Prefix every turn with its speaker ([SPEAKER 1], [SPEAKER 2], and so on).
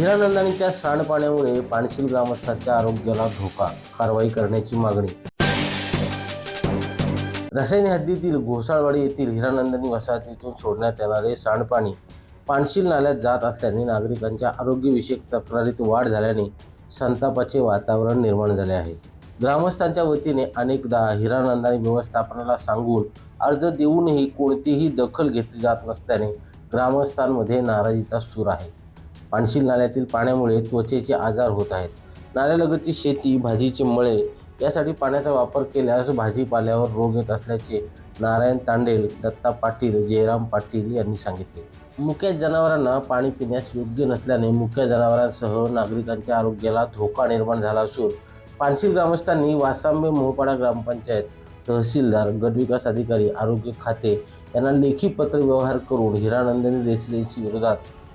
[SPEAKER 1] हिरानंदानीच्या सांडपाण्यामुळे पाणशील ग्रामस्थांच्या आरोग्याला धोका कारवाई करण्याची मागणी. रसायनी हद्दीतील घोसाळवाडी येथील हिरानंदानी वसाहतीतून सोडण्यात येणारे सांडपाणी पाणशील नाल्यात जात असल्याने नागरिकांच्या आरोग्यविषयक तक्रारीत वाढ झाल्याने संतापाचे वातावरण निर्माण झाले आहे. ग्रामस्थांच्या वतीने अनेकदा हिरानंदानी व्यवस्थापनाला सांगून अर्ज देऊनही कोणतीही दखल घेतली जात नसल्याने ग्रामस्थांमध्ये नाराजीचा सूर आहे. पाणशील नाल्यातील पाण्यामुळे त्वचेचे आजार होत आहेत. नाल्यालगतची शेती भाजीचे मळे यासाठी पाण्याचा वापर केल्यास भाजीपाल्यावर रोग येत असल्याचे नारायण तांडेल दत्ता पाटील जयराम पाटील यांनी सांगितले. मुक्या जनावरांना पाणी पिण्यास योग्य नसल्याने मुक्या जनावरांसह नागरिकांच्या आरोग्याला धोका निर्माण झाला असून पानशील ग्रामस्थांनी वासांबे मोहपाडा ग्रामपंचायत तहसीलदार गटविकास अधिकारी आरोग्य खाते यांना लेखी पत्र व्यवहार करून हिरानंदिनी रेसिडेन्सी विरोधात